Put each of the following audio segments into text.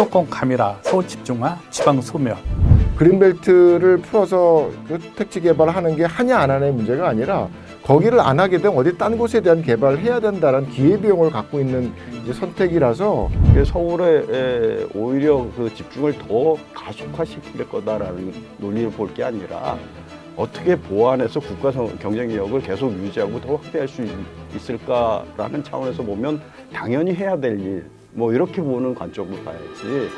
수도권 가미라, 서울 집중화, 지방 소멸. 그린벨트를 풀어서 그 택지 개발하는 게 하냐 안 하냐의 문제가 아니라 거기를 안 하게 되면 어디 딴 곳에 대한 개발을 해야 된다는 기회비용을 갖고 있는 이제 선택이라서 서울에 에, 오히려 그 집중을 더 가속화시킬 거다라는 논리를 볼 게 아니라 어떻게 보완해서 국가 성- 경쟁력을 계속 유지하고 더 확대할 수 있- 있을까라는 차원에서 보면 당연히 해야 될 일, 뭐 이렇게 보는 관점으로 봐야지.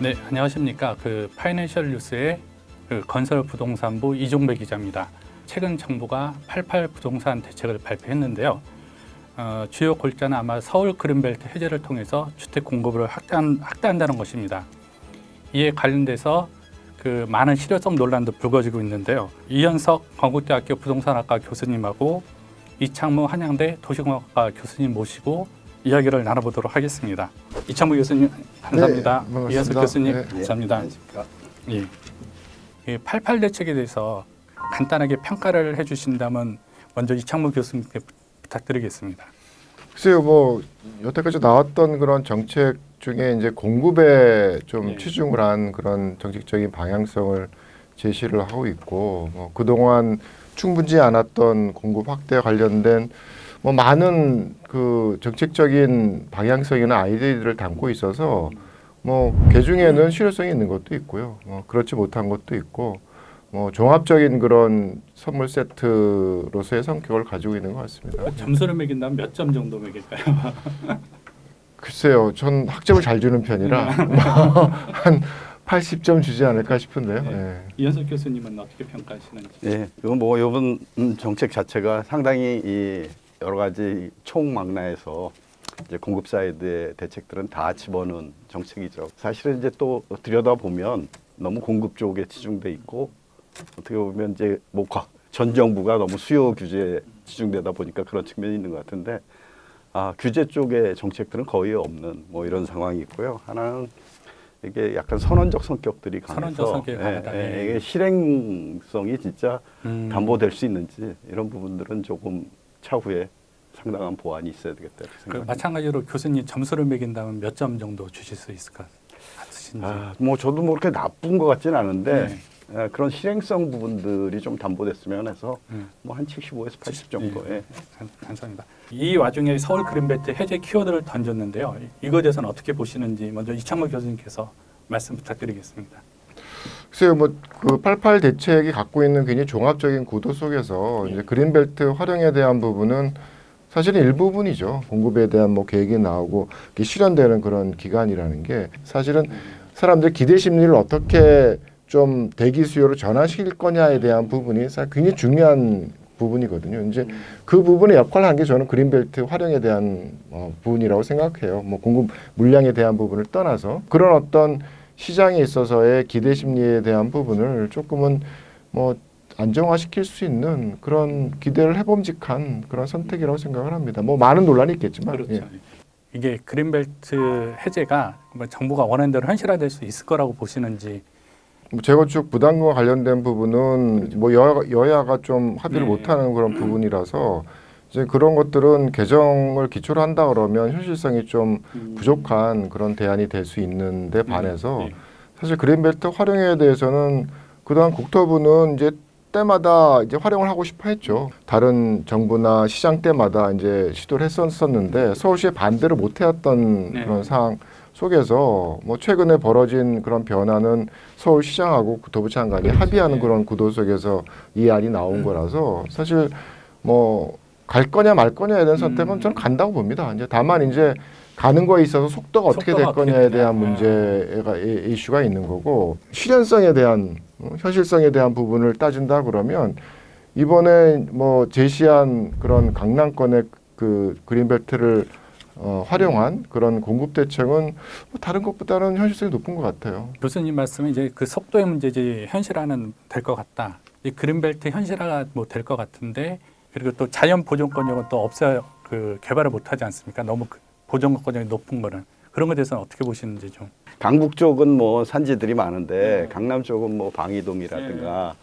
네, 안녕하십니까. 그 파이낸셜 뉴스의 그 건설 부동산부 이종배 기자입니다. 최근 정부가 88 부동산 대책을 발표했는데요. 어, 주요 골자는 아마 서울 그린벨트 해제를 통해서 주택 공급을 확대한, 확대한다는 것입니다. 이에 관련돼서 그 많은 실효성 논란도 불거지고 있는데요. 이현석 건국대학교 부동산학과 교수님하고 이창무 한양대 도시공학과 교수님 모시고 이야기를 나눠보도록 하겠습니다. 이창무 교수님 감사합니다. 네. 이현석 교수님 네. 감사합니다. 예. 이88 대책에 대해서 간단하게 평가를 해주신다면 먼저 이창무 교수님께 부탁드리겠습니다. 글쎄요 뭐 여태까지 나왔던 그런 정책 중에 이제 공급에 좀 네. 치중을 한 그런 정책적인 방향성을 제시를 하고 있고 뭐 그동안 충분치 않았던 공급 확대와 관련된 뭐 많은 그 정책적인 방향성이나 아이디어들을 담고 있어서 뭐 개중에는 실효성이 있는 것도 있고요. 뭐 그렇지 못한 것도 있고 뭐 종합적인 그런 선물 세트로서의 성격을 가지고 있는 것 같습니다. 점수를 매긴다면 몇 점 정도 매길까요? 글쎄요, 전 학점을 잘 주는 편이라 뭐한 80점 주지 않을까 싶은데요. 네. 예. 이현석 교수님은 어떻게 평가하시는지? 예, 이건 뭐 이번 음, 정책 자체가 상당히 이 여러 가지 총망라에서 이제 공급 사이드의 대책들은 다 집어넣은 정책이죠. 사실은 이제 또 들여다 보면 너무 공급 쪽에 치중돼 있고 어떻게 보면 이제 뭐전 정부가 너무 수요 규제에 치중되다 보니까 그런 측면이 있는 것 같은데 아 규제 쪽의 정책들은 거의 없는 뭐 이런 상황이 있고요. 하나는 이게 약간 선언적 성격들이 강해서 선언적 성격이 예, 강하다. 예, 예. 이게 실행성이 진짜 음. 담보될 수 있는지 이런 부분들은 조금 차후에 상당한 보완이 있어야 되겠다 그 생각합니다. 마찬가지로 교수님 점수를 매긴다면 몇 점 정도 주실 수 있을 것 같으신지? 아, 뭐 저도 뭐 그렇게 나쁜 것 같지는 않은데 네. 예, 그런 실행성 부분들이 좀 담보됐으면 해서 음. 뭐한 75에서 80 정도에 감- 감사합니다. 이 와중에 서울 그린벨트 해제 키워드를 던졌는데요. 이거에 대해서는 어떻게 보시는지 먼저 이창모 교수님께서 말씀 부탁드리겠습니다. 글쎄요, 뭐그 88 대책이 갖고 있는 굉장히 종합적인 구도 속에서 이제 그린벨트 활용에 대한 부분은 사실은 일부분이죠. 공급에 대한 뭐 계획이 나오고 이게 실현되는 그런 기간이라는 게 사실은 사람들 기대 심리를 어떻게 좀 대기 수요로 전환시킬 거냐에 대한 부분이 사실 굉장히 중요한 부분이거든요. 이제 그 부분의 역할을 한 게 저는 그린벨트 활용에 대한 어, 부분이라고 생각해요. 뭐 공급 물량에 대한 부분을 떠나서 그런 어떤 시장에 있어서의 기대 심리에 대한 부분을 조금은 뭐 안정화시킬 수 있는 그런 기대를 해봄직한 그런 선택이라고 생각을 합니다. 뭐 많은 논란이 있겠지만 그렇죠. 예. 이게 그린벨트 해제가 뭐 정부가 원하는 대로 현실화될 수 있을 거라고 보시는지 뭐 재건축 부담금과 관련된 부분은 뭐 여야, 여야가 좀 합의를 네. 못하는 그런 부분이라서 이제 그런 것들은 개정을 기초로 한다 그러면 현실성이 좀 부족한 그런 대안이 될 수 있는데 반해서 네. 사실 그린벨트 활용에 대해서는 그동안 국토부는 이제 때마다 이제 활용을 하고 싶어 했죠. 다른 정부나 시장 때마다 이제 시도를 했었었는데 서울시에 반대를 못 해왔던 네. 그런 상황 속에서 뭐 최근에 벌어진 그런 변화는 서울시장하고 국토부 장관이 합의하는 네. 그런 구도 속에서 이 안이 나온 거라서 사실 뭐 갈 거냐 말 거냐에 대한 선택은 음. 저는 간다고 봅니다. 이제 다만 이제 가는 거에 있어서 속도가 어떻게 될 속도가 어떻게 거냐에 되냐. 대한 문제가 이- 이슈가 있는 거고 실현성에 대한 어, 현실성에 대한 부분을 따진다 그러면 이번에 뭐 제시한 그런 강남권의 그 그린벨트를 어, 활용한 그런 공급 대책은 뭐 다른 것보다는 현실성이 높은 것 같아요. 교수님 말씀은 이제 그 속도의 문제지 현실화는 될 것 같다. 이 그린벨트 현실화가 뭐 될 것 같은데 그리고 또 자연 보존권력은 또 없어야 그 개발을 못 하지 않습니까? 너무 그 보존권력이 높은 거는 그런 것에 대해서는 어떻게 보시는지 좀. 강북 쪽은 뭐 산지들이 많은데 강남 쪽은 뭐 방이동이라든가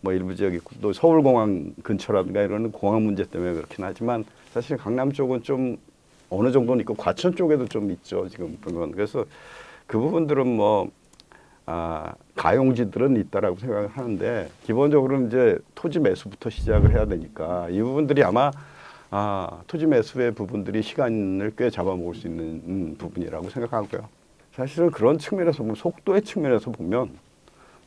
뭐 일부 지역이 또 서울공항 근처라든가 이런 공항 문제 때문에 그렇긴 하지만 사실 강남 쪽은 좀 어느 정도는 있고 과천 쪽에도 좀 있죠 지금 보면 그래서 그 부분들은 뭐 아, 가용지들은 있다라고 생각을 하는데 기본적으로 이제 토지 매수부터 시작을 해야 되니까 이 부분들이 아마 아, 토지 매수의 부분들이 시간을 꽤 잡아먹을 수 있는 음, 부분이라고 생각하고요. 사실은 그런 측면에서 보면 속도의 측면에서 보면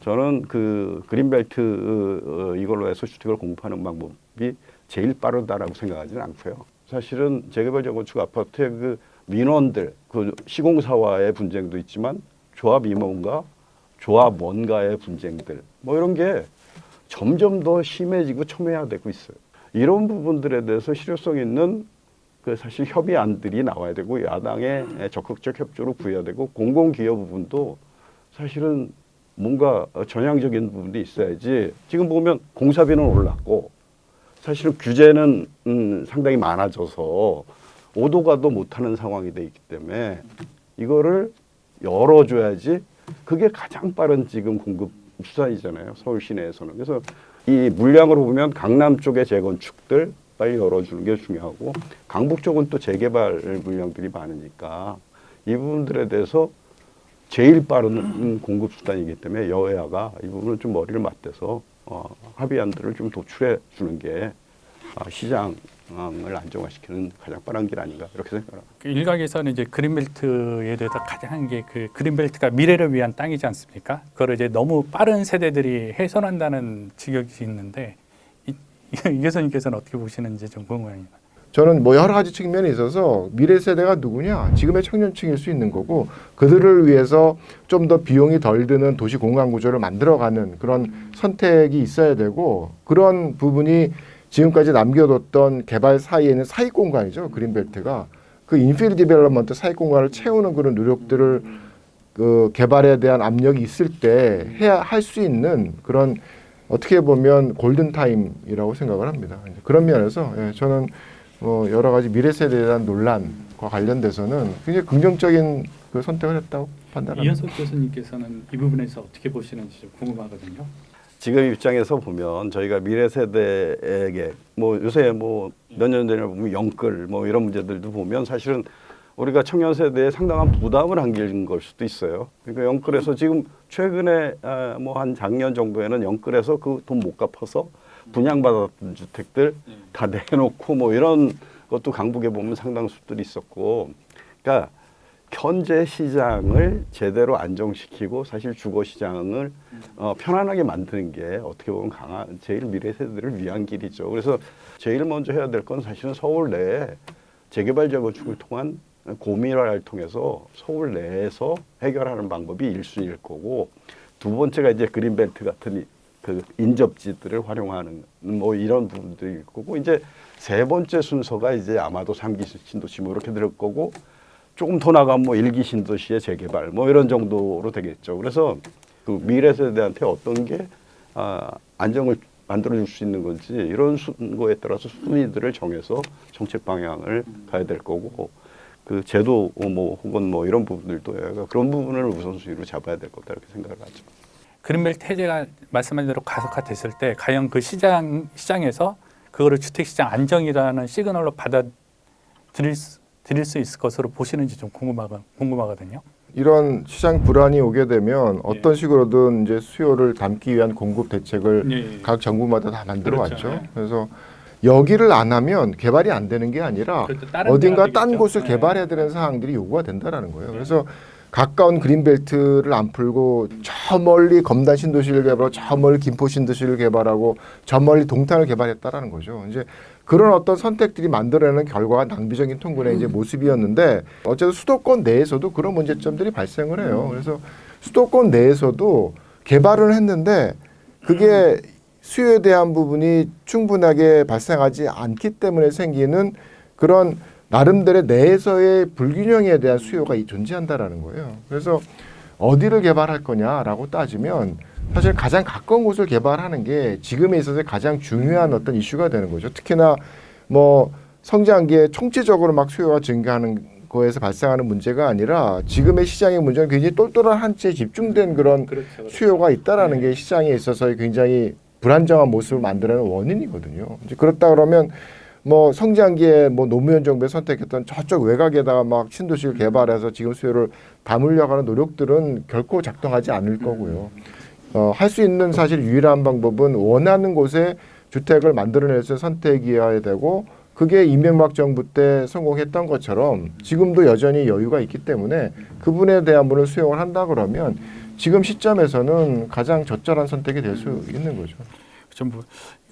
저는 그 그린벨트 어, 어, 이걸로 해서 주택을 공급하는 방법이 제일 빠르다라고 생각하지는 않고요. 사실은 재개발 재건축 아파트의 그 민원들, 그 시공사와의 분쟁도 있지만 조합 임원과 조합 원가의 분쟁들 뭐 이런 게 점점 더 심해지고 첨예화되고 있어요. 이런 부분들에 대해서 실효성 있는 그 사실 협의안들이 나와야 되고 야당의 적극적 협조를 구해야 되고 공공기업 부분도 사실은 뭔가 전향적인 부분도 있어야지 지금 보면 공사비는 올랐고 사실은 규제는 음, 상당히 많아져서 오도 가도 못하는 상황이 돼 있기 때문에 이거를 열어줘야지 그게 가장 빠른 지금 공급 수단이잖아요 서울 시내에서는. 그래서 이 물량으로 보면 강남 쪽의 재건축들 빨리 열어주는 게 중요하고 강북 쪽은 또 재개발 물량들이 많으니까 이 부분들에 대해서 제일 빠른 음, 공급 수단이기 때문에 여야가 이 부분을 좀 머리를 맞대서 어, 합의안들을 좀 도출해 주는 게 아, 시장 을 안정화시키는 가장 빠른 길 아닌가 이렇게 생각합니다. 그 일각에서는 이제 그린벨트에 대해서 가장 이게 그 그린벨트가 미래를 위한 땅이지 않습니까? 그걸 이제 너무 빠른 세대들이 훼손한다는 지적이 있는데 이, 이 교수님께서는 어떻게 보시는지 좀 궁금합니다. 저는 뭐 여러 가지 측면이 있어서 미래 세대가 누구냐 지금의 청년층일 수 있는 거고 그들을 위해서 좀 더 비용이 덜 드는 도시 공간 구조를 만들어가는 그런 선택이 있어야 되고 그런 부분이 지금까지 남겨뒀던 개발 사이에는 사익 공간이죠 그린벨트가 그 인필 디벨롭먼트 사익 공간을 채우는 그런 노력들을 그 개발에 대한 압력이 있을 때 해야 할 수 있는 그런 어떻게 보면 골든 타임이라고 생각을 합니다. 그런 면에서 예, 저는 뭐 여러 가지 미래 세대에 대한 논란과 관련돼서는 굉장히 긍정적인 그 선택을 했다고 판단합니다. 이현석 교수님께서는 이 부분에서 어떻게 보시는지 좀 궁금하거든요. 지금 입장에서 보면 저희가 미래 세대에게 뭐 요새 뭐 몇 년 전에 보면 영끌 뭐 이런 문제들도 보면 사실은 우리가 청년 세대에 상당한 부담을 안기는 걸 수도 있어요. 그러니까 영끌에서 지금 최근에 아, 뭐한 작년 정도에는 영끌에서 그 돈 못 갚아서 분양받았던 주택들 다 내놓고 뭐 이런 것도 강북에 보면 상당수들이 있었고, 그러니까 현재 시장을 제대로 안정시키고 사실 주거 시장을 어, 편안하게 만드는 게 어떻게 보면 강한 제일 미래 세대를 위한 길이죠. 그래서 제일 먼저 해야 될 건 사실은 서울 내에 재개발 재건축을 통한 고밀화를 통해서 서울 내에서 해결하는 방법이 일순위일 거고. 두 번째가 이제 그린벨트 같은 이- 그 인접지들을 활용하는 뭐 이런 부분들일 거고 이제 세 번째 순서가 이제 아마도 삼기 신도시 뭐 이렇게 될 거고 조금 더 나가면 뭐 일기 신도시의 재개발 뭐 이런 정도로 되겠죠. 그래서 그 미래 세대한테 어떤 게 아, 안정을 만들어 줄 수 있는 건지 이런 수- 거에 따라서 순위들을 정해서 정책 방향을 가야 될 거고 그 제도 뭐 혹은 뭐 이런 부분들도 그런 부분을 우선순위로 잡아야 될 거다 이렇게 생각을 하죠. 그린벨트 해제가 말씀하신 대로 가속화됐을 때 과연 그 시장 시장에서 그거를 주택 시장 안정이라는 시그널로 받아 드릴 수, 드릴 수 있을 것으로 보시는지 좀 궁금하거, 궁금하거든요. 이런 시장 불안이 오게 되면 어떤 예. 식으로든 이제 수요를 담기 위한 공급 대책을 예, 예. 각 정부마다 다 만들어 그렇죠. 왔죠. 예. 그래서 여기를 안 하면 개발이 안 되는 게 아니라 어딘가 딴. 곳을 네. 개발해야 되는 사항들이 요구가 된다라는 거예요. 그래서 가까운 그린벨트를 안 풀고 저 멀리 검단 신도시를 개발하고 저 멀리 김포 신도시를 개발하고 저 멀리 동탄을 개발했다라는 거죠. 이제 그런 어떤 선택들이 만들어내는 결과가 낭비적인 통근의 이제 모습이었는데 어쨌든 수도권 내에서도 그런 문제점들이 발생을 해요. 그래서 수도권 내에서도 개발을 했는데 그게 수요에 대한 부분이 충분하게 발생하지 않기 때문에 생기는 그런 나름대로 내에서의 불균형에 대한 수요가 이 존재한다라는 거예요. 그래서 어디를 개발할 거냐라고 따지면 사실 가장 가까운 곳을 개발하는 게 지금에 있어서 가장 중요한 어떤 이슈가 되는 거죠. 특히나 뭐 성장기에 총체적으로 막 수요가 증가하는 거에서 발생하는 문제가 아니라 지금의 시장의 문제는 굉장히 똘똘한 한 채에 집중된 그런 그렇죠. 그렇죠. 수요가 있다라는 게 시장에 있어서 굉장히 불안정한 모습을 만들어내는 원인이거든요. 이제 그렇다 그러면 뭐 성장기에 뭐 노무현 정부에 선택했던 저쪽 외곽에다가 막 신도시를 개발해서 지금 수요를 담으려고 하는 노력들은 결코 작동하지 않을 거고요. 어, 할 수 있는 사실 유일한 방법은 원하는 곳에 주택을 만들어낼 수 있는 선택이어야 되고 그게 이명박 정부 때 성공했던 것처럼 지금도 여전히 여유가 있기 때문에 그분에 대한 분을 수용을 한다 그러면 지금 시점에서는 가장 적절한 선택이 될 수 있는 거죠. 좀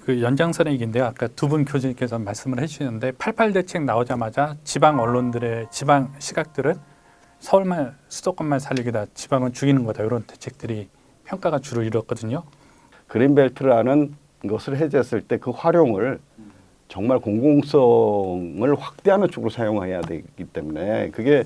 그 연장선의 얘기인데요. 아까 두 분 교수님께서 말씀을 해주셨는데 88 대책 나오자마자 지방 언론들의 지방 시각들은 서울만 수도권만 살리기다 지방은 죽이는 거다 이런 대책들이 평가가 주로 이뤘거든요. 그린벨트라는 것을 해제했을 때 그 활용을 정말 공공성을 확대하는 쪽으로 사용해야 되기 때문에 그게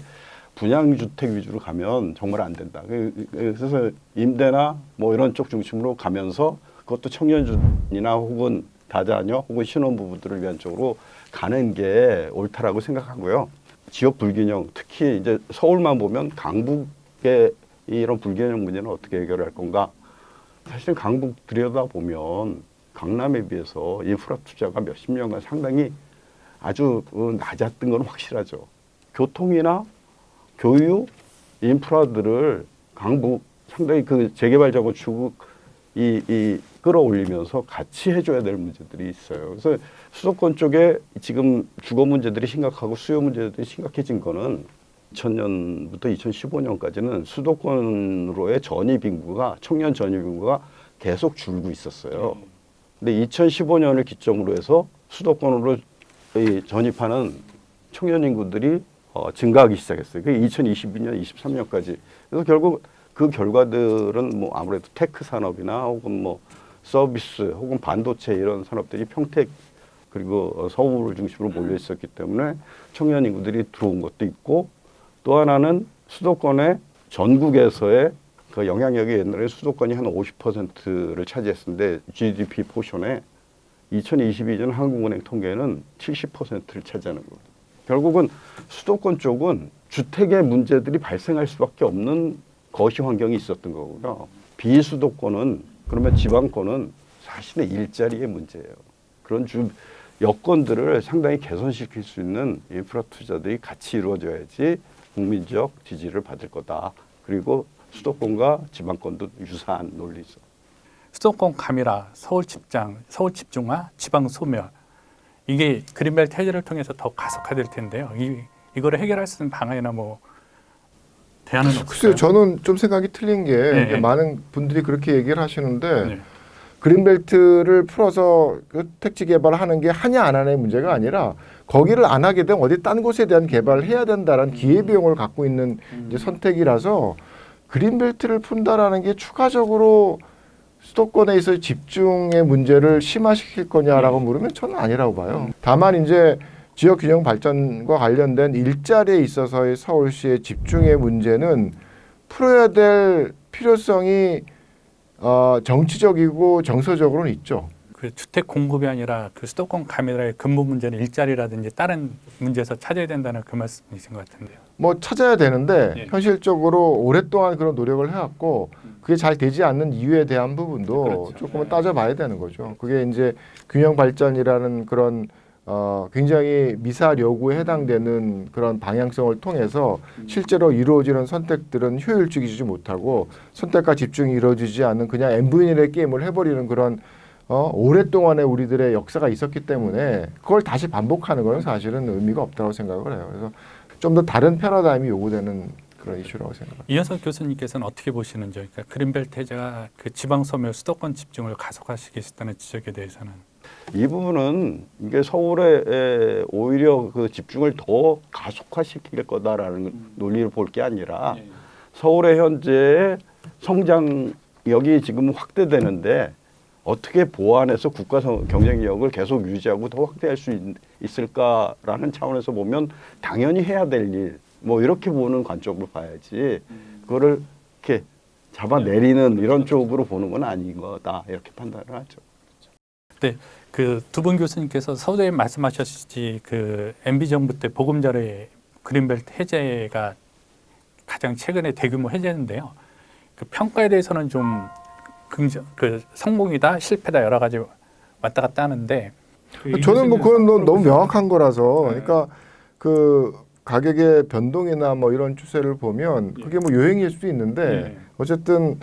분양주택 위주로 가면 정말 안 된다. 그- 그- 그래서 임대나 뭐 이런 쪽 중심으로 가면서 그것도 청년이나 혹은 다자녀 혹은 신혼부부들을 위한 쪽으로 가는 게 옳다라고 생각하고요. 지역 불균형 특히 이제 서울만 보면 강북의 이런 불균형 문제는 어떻게 해결할 건가? 사실 강북 들여다 보면 강남에 비해서 인프라 투자가 몇십 년간 상당히 아주 어, 낮았던 건 확실하죠. 교통이나 교육 인프라들을 강북 상당히 그 재개발 자구축 이, 이 끌어올리면서 같이 해줘야 될 문제들이 있어요. 그래서 수도권 쪽에 지금 주거 문제들이 심각하고 수요 문제들이 심각해진 거는 2000년부터 2015년까지는 수도권으로의 전입 인구가 청년 전입 인구가 계속 줄고 있었어요. 근데 2015년을 기점으로 해서 수도권으로 이 전입하는 청년 인구들이 어, 증가하기 시작했어요. 그게 2022년, 23년까지. 그래서 결국 그 결과들은 뭐 아무래도 테크 산업이나 혹은 뭐 서비스 혹은 반도체 이런 산업들이 평택 그리고 어, 서울을 중심으로 몰려 있었기 때문에 청년 인구들이 들어온 것도 있고 또 하나는 수도권의 전국에서의 그 영향력이 옛날에 수도권이 한 50%를 차지했는데 GDP 포션에 2022년 한국은행 통계는 70%를 차지하는 겁니다. 결국은 수도권 쪽은 주택의 문제들이 발생할 수밖에 없는 거시 환경이 있었던 거고요. 비수도권은 그러면 지방권은 사실은 일자리의 문제예요. 그런 주 여건들을 상당히 개선시킬 수 있는 인프라 투자들이 같이 이루어져야지 국민적 지지를 받을 거다. 그리고 수도권과 지방권도 유사한 논리죠. 수도권 감이라 서울 집장, 서울 집중화, 지방 소멸 이게 그린벨트 해제를 통해서 더 가속화될 텐데요. 이 이거를 해결할 수 있는 방안이나 뭐 대안은 없을까요? 글쎄요, 저는 좀 생각이 틀린 게 네. 이게 많은 분들이 그렇게 얘기를 하시는데 네. 그린벨트를 풀어서 그 택지 개발을 하는 게 하냐 안 하냐의 문제가 아니라 거기를 안 하게 되면 어디 딴 곳에 대한 개발을 해야 된다는 기회 비용을 갖고 있는 이제 선택이라서 그린벨트를 푼다라는 게 추가적으로 수도권에 있어 집중의 문제를 심화시킬 거냐라고 물으면 저는 아니라고 봐요. 다만 이제 지역 균형 발전과 관련된 일자리에 있어서의 서울시의 집중의 문제는 풀어야 될 필요성이 어, 정치적이고 정서적으로는 있죠. 그 주택 공급이 아니라 그 수도권 감이라의 근본 문제는 일자리라든지 다른 문제에서 찾아야 된다는 그 말씀이신 것 같은데요. 뭐 찾아야 되는데 예. 현실적으로 오랫동안 그런 노력을 해왔고 그게 잘 되지 않는 이유에 대한 부분도 그렇죠. 조금은 따져봐야 되는 거죠. 그게 이제 균형 발전이라는 그런 어, 굉장히 미사일 요구에 해당되는 그런 방향성을 통해서 실제로 이루어지는 선택들은 효율적이지 못하고 선택과 집중이 이루어지지 않는 그냥 n분의 게임을 해버리는 그런 어, 오랫동안의 우리들의 역사가 있었기 때문에 그걸 다시 반복하는 것은 사실은 의미가 없다고 생각을 해요. 그래서 좀 더 다른 패러다임이 요구되는 그런 이슈라고 생각합니다. 이현석 교수님께서는 어떻게 보시는지, 그러니까 그린벨트 해제가 그 지방 소멸, 수도권 집중을 가속화시키겠다는 지적에 대해서는 이 부분은 이게 서울에 에, 오히려 그 집중을 더 가속화시킬 거다라는 논리를 볼 게 아니라 서울의 현재 성장력이 지금 확대되는데 어떻게 보완해서 국가 성- 경쟁력을 계속 유지하고 더 확대할 수 있, 있을까라는 차원에서 보면 당연히 해야 될 일, 뭐 이렇게 보는 관점으로 봐야지 그거를 이렇게 잡아내리는 이런 쪽으로 보는 건 아닌 거다 이렇게 판단을 하죠. 그 두 분 교수님께서 서두에 말씀하셨듯이 그 MB 정부 때 보금자리 그린벨트 해제가 가장 최근에 대규모 해제인데요. 그 평가에 대해서는 좀 긍정, 그 성공이다, 실패다 여러 가지 왔다 갔다 하는데 그 저는 뭐 그건 너무, 명확한 거라서 네. 그러니까 그 가격의 변동이나 뭐 이런 추세를 보면 예. 그게 뭐 요행일 수도 있는데 예. 어쨌든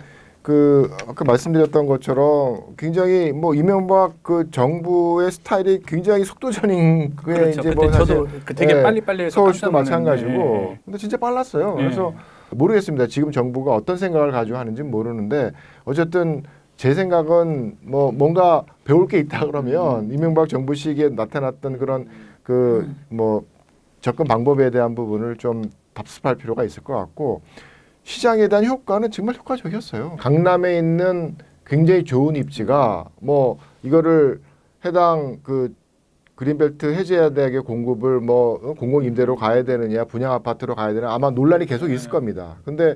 그 아까 말씀드렸던 것처럼 굉장히 뭐 이명박 그 정부의 스타일이 굉장히 속도전인 그게 그렇죠. 이제 뭐 사실 그 되게 예, 빨리 빨리 해서 서울시도 마찬가지고 예. 근데 진짜 빨랐어요. 예. 그래서 모르겠습니다. 지금 정부가 어떤 생각을 가지고 하는지 모르는데 어쨌든 제 생각은 뭐 뭔가 배울 게 있다 음. 그러면 이명박 정부 시기에 나타났던 그런 그뭐 접근 방법에 대한 부분을 좀 답습할 필요가 있을 것 같고 시장에 대한 효과는 정말 효과적이었어요. 강남에 있는 굉장히 좋은 입지가 뭐 이거를 해당 그 그린벨트 해제해야 되게 공급을 뭐 어, 공공 임대로 가야 되느냐 분양 아파트로 가야 되느냐 아마 논란이 계속 있을 겁니다. 근데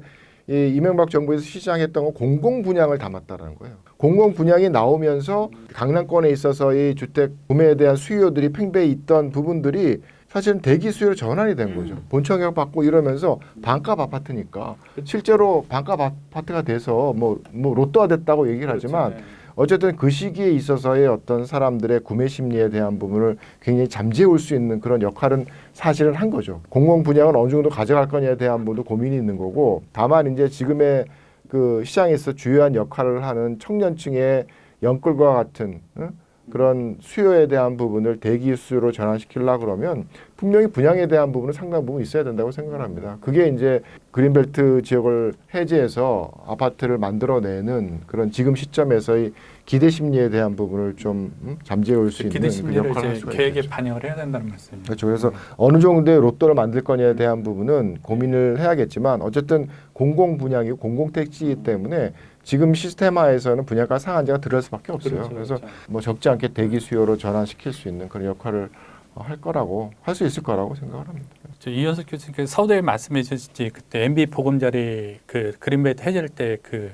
이 이명박 정부에서 시작했던 건 공공 분양을 담았다라는 거예요. 공공 분양이 나오면서 강남권에 있어서 이 주택 구매에 대한 수요들이 팽배해 있던 부분들이 사실은 대기 수요로 전환이 된 거죠. 본청약 받고 이러면서 반값 아파트니까 실제로 반값 아파트가 돼서 뭐, 뭐 로또가 됐다고 얘기를 하지만 그렇죠. 어쨌든 그 시기에 있어서의 어떤 사람들의 구매 심리에 대한 부분을 굉장히 잠재울 수 있는 그런 역할은 사실은 한 거죠. 공공 분양은 어느 정도 가져갈 거냐에 대한 부분도 고민이 있는 거고 다만 이제 지금의 그 시장에서 주요한 역할을 하는 청년층의 영끌과 같은 응? 그런 수요에 대한 부분을 대기 수요로 전환시키려 그러면 분명히 분양에 대한 부분은 상당 부분 있어야 된다고 생각을 합니다. 그게 이제 그린벨트 지역을 해제해서 아파트를 만들어내는 그런 지금 시점에서의 기대 심리에 대한 부분을 좀 음, 잠재울 수 있는 그 역할을 할 이제 계획에. 반영을 해야 된다는 말씀이죠. 그렇죠. 그래서 어느 정도의 로또를 만들 거냐에 대한 부분은 고민을 해야겠지만 어쨌든 공공 분양이고 공공 택지이기 때문에 지금 시스템화에서는 분양가 상한제가 들어갈 수밖에 없어요. 그렇죠, 그래서 그렇죠. 뭐 적지 않게 대기 수요로 전환시킬 수 있는 그런 역할을 어, 할 거라고 할 수 있을 거라고 생각을 합니다. 저 이현석 교수님께서 서울대 말씀해 주셨지 그때 MB 보금자리 그 그린벨트 해제할 때 그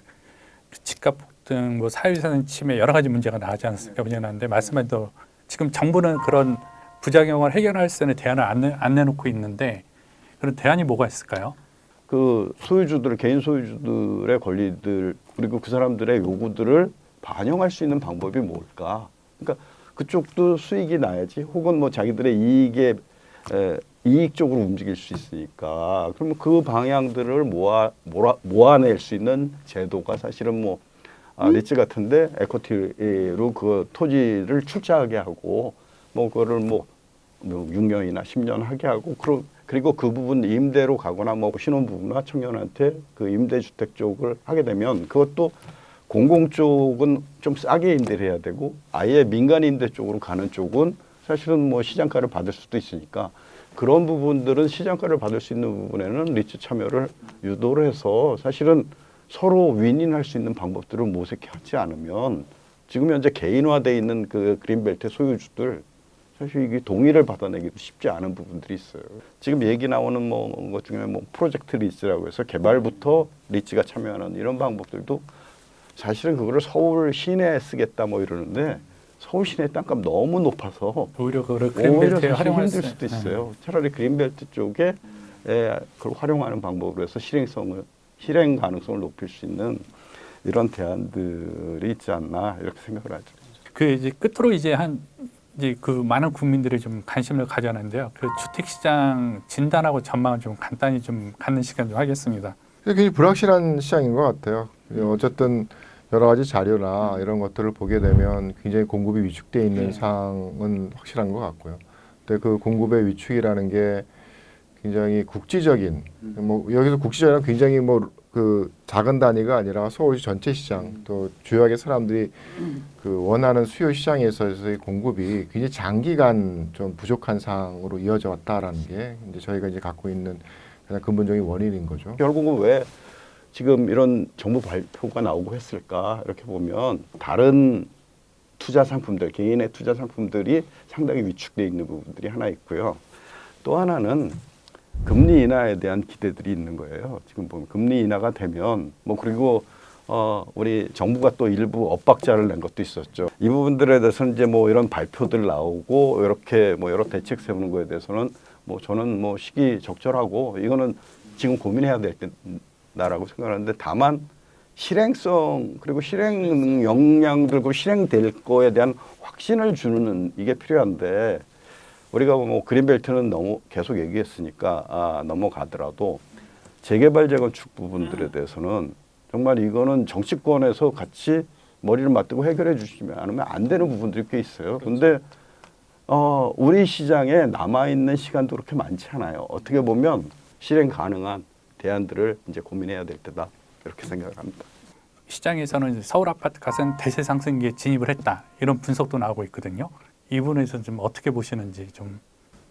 집값 폭등, 뭐 사회유산 침해 여러 가지 문제가 나오지 않았습니까? 문제가 나는데 말씀하신 대로 지금 정부는 그런 부작용을 해결할 수 있는 대안을 안, 내, 안 내놓고 있는데 그런 대안이 뭐가 있을까요? 그 소유주들 개인 소유주들의 권리들 그리고 그 사람들의 요구들을 반영할 수 있는 방법이 뭘까? 그러니까 그쪽도 수익이 나야지 혹은 뭐 자기들의 이익에 에, 이익 쪽으로 움직일 수 있으니까 그러면 그 방향들을 모아 모아, 모아낼 수 있는 제도가 사실은 뭐 아, 리츠 같은데 에코티로 그 토지를 출자하게 하고 뭐 그거를 뭐, 뭐 6년이나 10년 하게 하고 그러, 그리고 그 부분 임대로 가거나 뭐 신혼부부나 청년한테 그 임대주택 쪽을 하게 되면 그것도 공공 쪽은 좀 싸게 임대를 해야 되고 아예 민간 임대 쪽으로 가는 쪽은 사실은 뭐 시장가를 받을 수도 있으니까 그런 부분들은 시장가를 받을 수 있는 부분에는 리츠 참여를 유도를 해서 사실은 서로 윈윈할 수 있는 방법들을 모색하지 않으면 지금 현재 개인화돼 있는 그 그린벨트 소유주들 사실 이게 동의를 받아내기도 쉽지 않은 부분들이 있어요. 지금 얘기 나오는 뭐 것 중에 뭐 프로젝트 리츠라고 해서 개발부터 리츠가 참여하는 이런 방법들도 사실은 그거를 서울 시내에 쓰겠다 뭐 이러는데 서울 시내 땅값 너무 높아서 오히려 그걸 그린벨트에 활용할 힘들 수 수도 네. 있어요. 차라리 그린벨트 쪽에 에, 그걸 활용하는 방법으로 해서 실행성을 실행 가능성을 높일 수 있는 이런 대안들이 있지 않나 이렇게 생각을 하죠. 그 이제 끝으로 이제 한 이제 그 많은 국민들이 좀 관심을 가져하는데요. 그 주택 시장 진단하고 전망을 좀 간단히 좀 갖는 시간 좀 하겠습니다. 굉장히 불확실한 시장인 것 같아요. 어쨌든 여러 가지 자료나 이런 것들을 보게 되면 굉장히 공급이 위축돼 있는 네. 상황은 확실한 것 같고요. 근데 그 공급의 위축이라는 게 굉장히 국지적인 뭐 여기서 국지적인 굉장히 뭐 그 작은 단위가 아니라 서울시 전체 시장 또 주요하게 사람들이 그 원하는 수요 시장에서의 공급이 굉장히 장기간 좀 부족한 상황으로 이어져 왔다라는 게 이제 저희가 이제 갖고 있는 가장 근본적인 원인인 거죠. 결국은 왜 지금 이런 정부 발표가 나오고 했을까 이렇게 보면 다른 투자 상품들 개인의 투자 상품들이 상당히 위축돼 있는 부분들이 하나 있고요. 또 하나는 금리 인하에 대한 기대들이 있는 거예요. 지금 보면 금리 인하가 되면 뭐 그리고 어 우리 정부가 또 일부 엇박자를 낸 것도 있었죠. 이 부분들에 대해서는 이제 뭐 이런 발표들 나오고 이렇게 뭐 여러 대책 세우는 거에 대해서는 뭐 저는 뭐 시기 적절하고 이거는 지금 고민해야 될 때나라고 생각하는데 다만 실행성 그리고 실행 역량들 그 실행될 거에 대한 확신을 주는 이게 필요한데 우리가 뭐 그린벨트는 너무 계속 얘기했으니까 아, 넘어가더라도 재개발 재건축 부분들에 대해서는 정말 이거는 정치권에서 같이 머리를 맞대고 해결해 주시면 않으면 안 되는 부분들이 꽤 있어요. 근데 어, 우리 시장에 남아 있는 시간도 그렇게 많지 않아요. 어떻게 보면 실행 가능한 대안들을 이제 고민해야 될 때다 이렇게 생각을 합니다. 시장에서는 서울 아파트 값은 대세 상승기에 진입을 했다 이런 분석도 나오고 있거든요. 이 부분에서 좀 어떻게 보시는지 좀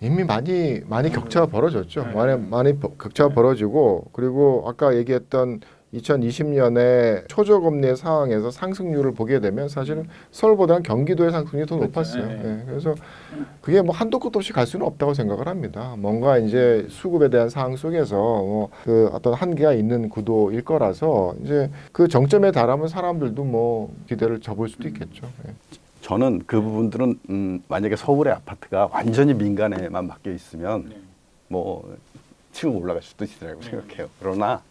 이미 많이 많이 격차가 벌어졌죠. 네. 많이 많이 버- 격차가 벌어지고 그리고 아까 얘기했던 2020년에 초저금리의 상황에서 상승률을 보게 되면 사실은 서울보다는 경기도의 상승률이 더 그렇죠. 높았어요. 네, 네. 예, 그래서 그게 뭐 한도 끝도 없이 갈 수는 없다고 생각을 합니다. 뭔가 이제 수급에 대한 상황 속에서 뭐 그 어떤 한계가 있는 구도일 거라서 이제 그 정점에 달하면 사람들도 뭐 기대를 접을 수도 있겠죠. 예. 저는 그 부분들은 음, 만약에 서울의 아파트가 완전히 민간에만 맡겨 있으면 뭐 치고 올라갈 수도 있다고 생각해요. 그러나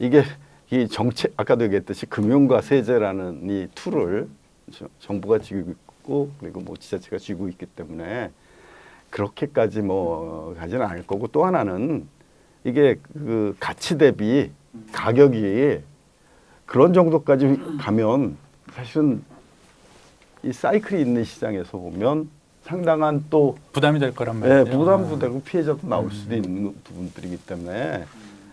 이게 이 정책 아까도 얘기했듯이 금융과 세제라는 이 툴을 저- 정부가 쥐고 있고 그리고 뭐 지자체가 쥐고 있기 때문에 그렇게까지 뭐 가지는 않을 거고 또 하나는 이게 그 가치 대비 가격이 그런 정도까지 가면 사실은 이 사이클이 있는 시장에서 보면 상당한 또 부담이 될 거란 예, 말이죠. 부담도 되고 피해자도 나올 수도 있는 부분들이기 때문에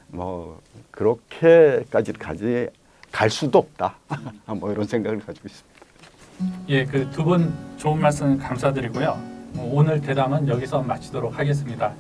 뭐 그렇게까지 가지 갈 수도 없다. 뭐 이런 생각을 가지고 있습니다. 예, 그 두 분 좋은 말씀 감사드리고요. 뭐 오늘 대담은 여기서 마치도록 하겠습니다.